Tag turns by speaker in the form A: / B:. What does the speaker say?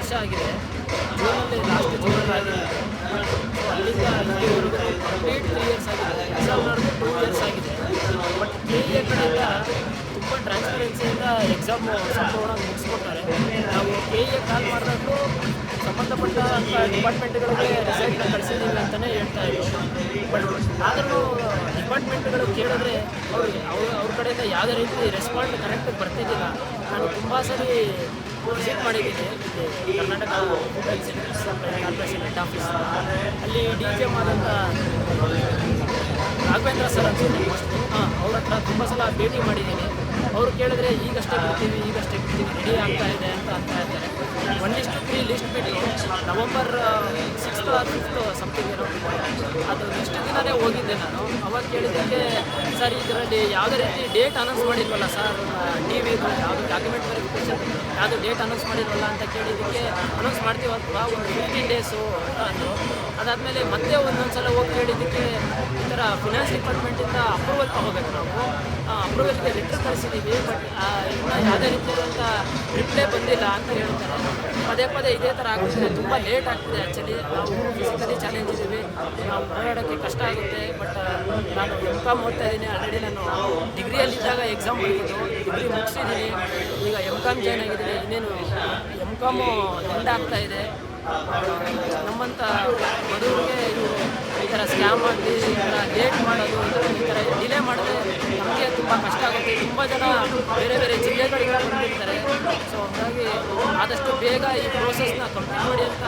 A: ವರ್ಷ ಆಗಿದೆ. ಜೂನಲ್ಲಿ ಲಾಸ್ಟ್ ಜೂನಲ್ಲಿ ಆಗಿದೆ. ಅಲ್ಲಿಂದ ಇಲ್ಲಿವರೆಗೂ ಕಂಪ್ಲೀಟ್ ತ್ರೀ ಇಯರ್ಸ್ ಆಗಿದೆ. ಎಕ್ಸಾಮ್ ನಡೆದು ಟೂ ಇಯರ್ಸ್ ಆಗಿದೆ. ಬಟ್ ಕೆ ಕಡೆ ಕಡೆಯಿಂದ ತುಂಬ ಟ್ರಾನ್ಸ್ಪರೆನ್ಸಿಯಿಂದ ಎಕ್ಸಾಮ್ ಸಂಪೂರ್ಣ ಮುಗಿಸ್ಕೊಡ್ತಾರೆ ನಾವು ಕೆ ಎ ಕಾಲ್ ಮಾಡಿದಾಗಲೂ ಸಂಬಂಧಪಟ್ಟ ಡಿಪಾರ್ಟ್ಮೆಂಟ್ಗಳಿಗೆ ರಿಸಲ್ಟ್ನ ಕಳಿಸಿದ್ದೀವಿ ಅಂತಲೇ ಹೇಳ್ತಾ ಇದ್ರು. ಬಟ್ ಆದರೂ ಡಿಪಾರ್ಟ್ಮೆಂಟ್ಗಳು ಕೇಳಿದ್ರೆ ಅವ್ರಿಗೆ ಅವ್ರ ಅವ್ರ ಕಡೆಯಿಂದ ಯಾವುದೇ ರೀತಿ ರೆಸ್ಪಾಂಡ್ ಕರೆಕ್ಟ್ ಬರ್ತಿದ್ದಿಲ್ಲ. ನಾನು ತುಂಬ ಸರಿ ವಿಸಿಟ್ ಮಾಡಿದ್ದೀನಿ. ಕರ್ನಾಟಕ ಕಾರ್ಪೊರೇಷನ್ ಹೆಡ್ ಆಫೀಸ್ ಅಲ್ಲಿ ಡಿ ಜಿ ಎಂ ಆದಂಥ ರಾಘವೇಂದ್ರ ಸರ್ ಅನ್ಸುತ್ತೆ ಹಾಂ, ಅವ್ರ ಹತ್ರ ತುಂಬ ಸಲ ಭೇಟಿ ಮಾಡಿದ್ದೀನಿ. ಅವರು ಕೇಳಿದ್ರೆ ಈಗಷ್ಟೇ ಬಿಡ್ತೀವಿ ಈಗಷ್ಟೇ ಬಿಡ್ತೀವಿ ರೆಡಿ ಆಗ್ತಾ ಇದೆ ಅಂತ ಅಂತ ಇರ್ತಾರೆ ಒನ್ ಲಿಸ್ಟ್ ತ್ರೀ ಲಿಸ್ಟ್ ಬಿಟ್ಟು November sixth or fifth something ಅದು ನೆಕ್ಸ್ಟ್ ದಿನವೇ ಹೋಗಿದ್ದೆ ನಾನು. ಅವಾಗ ಕೇಳಿದ್ದಕ್ಕೆ ಸರ್ ಇದರಲ್ಲಿ ಯಾವುದೇ ರೀತಿ ಡೇಟ್ ಅನೌನ್ಸ್ ಮಾಡಿಲ್ವಲ್ಲ ಸರ್ ಟಿ ವಿ ಯಾವುದು ಡಾಕ್ಯುಮೆಂಟ್ ವೆರಿಫಿಕೇಷನ್ ಯಾವುದು ಡೇಟ್ ಅನೌನ್ಸ್ ಮಾಡಿಲ್ವಲ್ಲ ಅಂತ ಕೇಳಿದ್ದಕ್ಕೆ ಅನೌನ್ಸ್ ಮಾಡ್ತೀವಪ್ಪ ಒಂದು ಫಿಫ್ಟೀನ್ ಡೇಸು ಅಂತ ಅಂದರು. ಅದಾದಮೇಲೆ ಮತ್ತೆ ಒಂದೊಂದು ಸಲ ಹೋಗಿ ಕೇಳಿದ್ದಕ್ಕೆ ಈ ಥರ ಫಿನಾನ್ಸ್ ಡಿಪಾರ್ಟ್ಮೆಂಟಿಂದ ಅಪ್ರೂವಲ್ ತೊಗೋಬೇಕು ನಾವು. ಅಪ್ರೂವಲ್ಗೆ ಲೆಟ್ರ್ ಕಳಿಸಿದ್ದೀವಿ ಬಟ್ ಇನ್ನೂ ಯಾವುದೇ ರೀತಿಯಾದಂಥ ರಿಪ್ಲೈ ಬಂದಿಲ್ಲ ಅಂತ ಹೇಳ್ತಾರೆ. ಪದೇ ಪದೇ ಇದೇ ಥರ ಆಗ್ತಿದೆ ತುಂಬ ಲೇಟ್ ಆಗ್ತಿದೆ ಆ್ಯಕ್ಚುಲಿ ನಾವು ಫಿಸಿಕಲಿ ಚಾಲೆಂಜ್ ಇದ್ದೀವಿ. ನಾವು ಓಡಾಡೋಕ್ಕೆ ಕಷ್ಟ ಆಗುತ್ತೆ ಬಟ್ ಕಾಮ್ ಓದ್ತಾ ಇದ್ದೀನಿ. ಆಲ್ರೆಡಿ ನಾನು ಡಿಗ್ರಿಯಲ್ಲಿದ್ದಾಗ ಎಕ್ಸಾಮ್ ಬರೀತು ಡಿಗ್ರಿ ಮುಗಿಸಿದ್ದೀನಿ. ಈಗ ಎಂ ಕಾಮ್ ಜಾಯ್ನ್ ಆಗಿದ್ದೀನಿ. ಇನ್ನೇನು ಎಂ ಕಾಮು ಎಂಡ್ ಆಗ್ತಾ ಇದೆ. ನಮ್ಮಂಥ ಬಡವರಿಗೆ ಇದು ಈ ಥರ ಸ್ಕ್ಯಾಮ್ ಆಗಲಿ ಈ ಥರ ಲೇಟ್ ಮಾಡೋದು, ಈ ಥರ ಡಿಲೇ ಮಾಡಿದ್ರೆ ನಮಗೆ ತುಂಬ ಕಷ್ಟ ಆಗುತ್ತೆ. ತುಂಬ ಜನ ಬೇರೆ ಬೇರೆ ಜಿಲ್ಲೆಗಳಿಂದ ಬಂದಿರ್ತಾರೆ. ಸೊ ಹಾಗಾಗಿ ಆದಷ್ಟು ಬೇಗ ಈ ಪ್ರೋಸೆಸ್ನ ಕಂಪ್ಲೀಟ್ ಮಾಡಿ ಅಂತ